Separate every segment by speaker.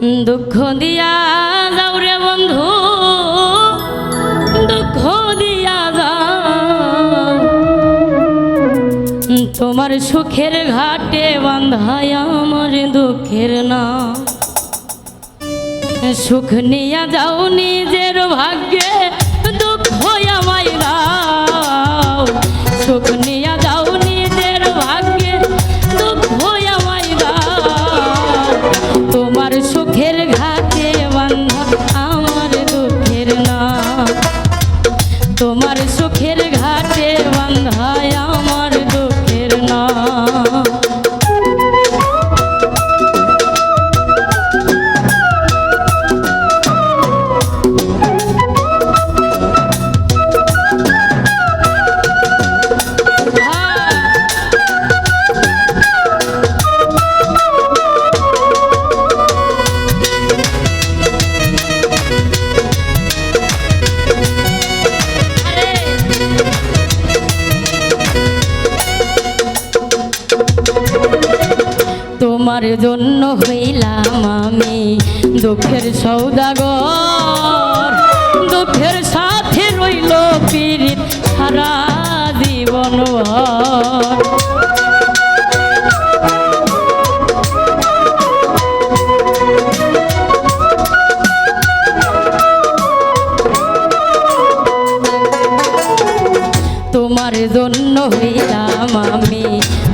Speaker 1: দুঃখ দিয়া যাও রে বন্ধু। দুঃখ দিয়া যাও। তোমার সুখের ঘাটে বান্ধায় আমার দুঃখের না সুখ নিয়া যাও নিজের ঘাটে বান্ধায় আমার দুঃখের না তোমার জন্য হইলাম আমি দুঃখের সৌদাগর দুঃখের সাথে রইল পীড়িত সারা জীবন। তোমার জন্য হইলাম আমি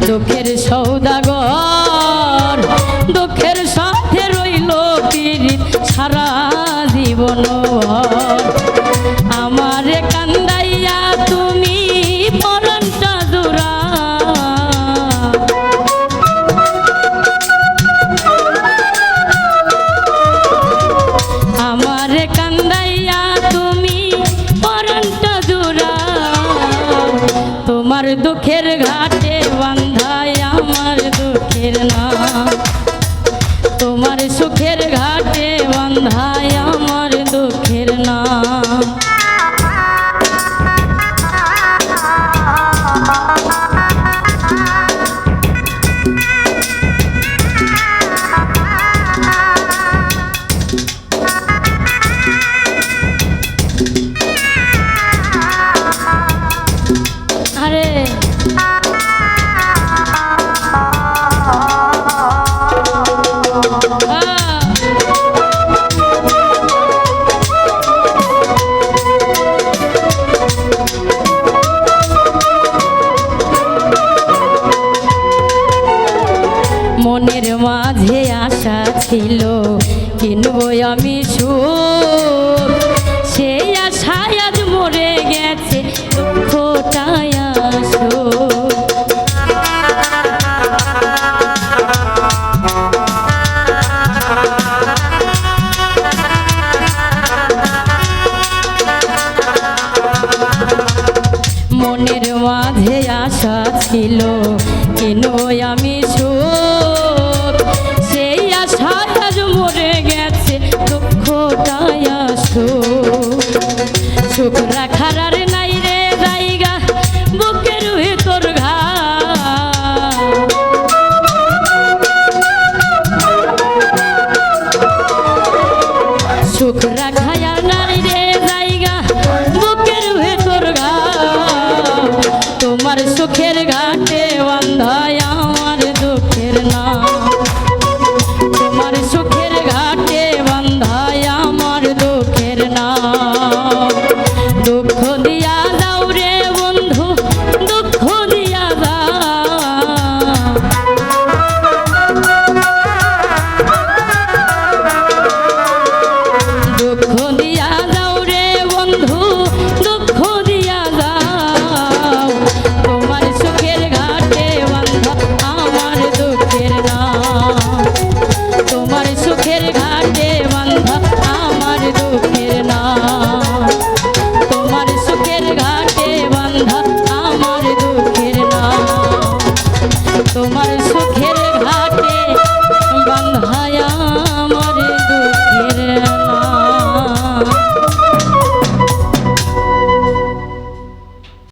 Speaker 1: দুঃখের সৌদাগর তোমার দুঃখের ঘাটে বান্ধায় আমার দুঃখের না তোমার সুখের ঘাটে বান্ধায় মনের মাঝে আশা ছিল কিনবো আমি মনের মাঝে আশা ছিল, কেন আমি সুখ? সেই আশা আজ মরে গেছে দুঃখটায় সুখ সুখ রাখার